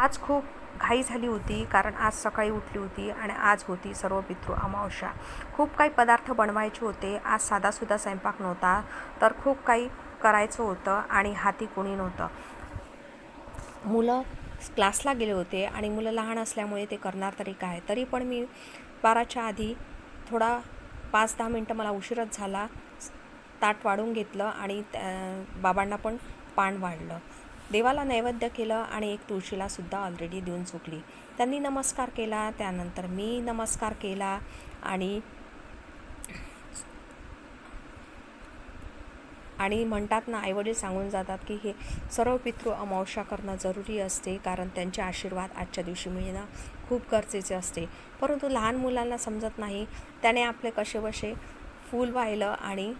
आज खूप घाई झाली होती कारण आज सकाळी उठली होती आणि आज होती सर्व पितृ अमावस्या. खूप काही पदार्थ बनवायचे होते. आज साधासुद्धा स्वयंपाक नव्हता तर खूप काही करायचं होतं आणि हाती कोणी नव्हतं. मुलं क्लासला गेले होते आणि मुलं लहान असल्यामुळे ते करणार तरी काय? तरी पण मी बाराच्या आधी थोडा पाच दहा मिनटं मला उशीरच झाला ताट वाढून घेतलं आणि त्या- बाबांना पण पान वाढलं. देवाला नैवेद्य केलं आणि एक तुळशीला सुद्धा ऑलरेडी देऊन चुकली त्यांनी नमस्कार केला त्यानंतर मी नमस्कार केला आणि आणि म्हणतात ना आईवडील सांगून जातात की हे सर्व पितृ अमावस्या करणं जरुरी असते कारण त्यांचे आशीर्वाद आजच्या दिवशी मिळणं खूप गरजेचे असते. परंतु लहान मुलांना समजत नाही. त्याने आपले कसे बसे फूल वाहिलं आणि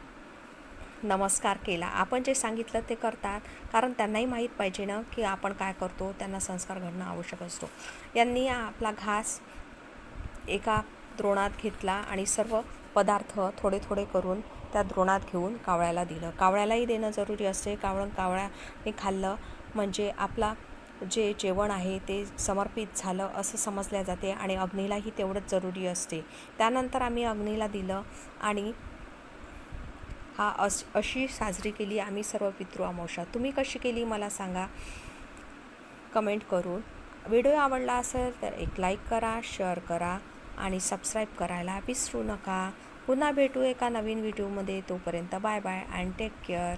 नमस्कार केला. आपण जे सांगितलं ते करतात. कारण त्यांनाही माहीत पाहिजे ना की आपण काय करतो त्यांना संस्कार घडणं आवश्यक असतो. यांनी आपला घास एका द्रोणात घेतला आणि सर्व पदार्थ थोडे थोडे करून त्या द्रोणात घेऊन कावळ्याला दिलं. कावळ्यालाही देणं जरुरी असते. कावळं कावळ्याने खाल्लं म्हणजे आपला जे जेवण आहे ते समर्पित झालं असं समजल्या जाते आणि अग्नीलाही तेवढंच जरुरी असते. त्यानंतर आम्ही अग्नीला दिलं आणि हा अस अशी साजरी केली आम्ही सर्व पितृ अमावस्या तुम्ही कशी केली मला सांगा. कमेंट करून. व्हिडिओ आवडला असेल तर एक लाईक करा शेअर करा आणि सबस्क्राईब करायला विसरू नका. पुन्हा भेटू एका नवीन व्हिडिओमध्ये. तोपर्यंत bye bye and take care.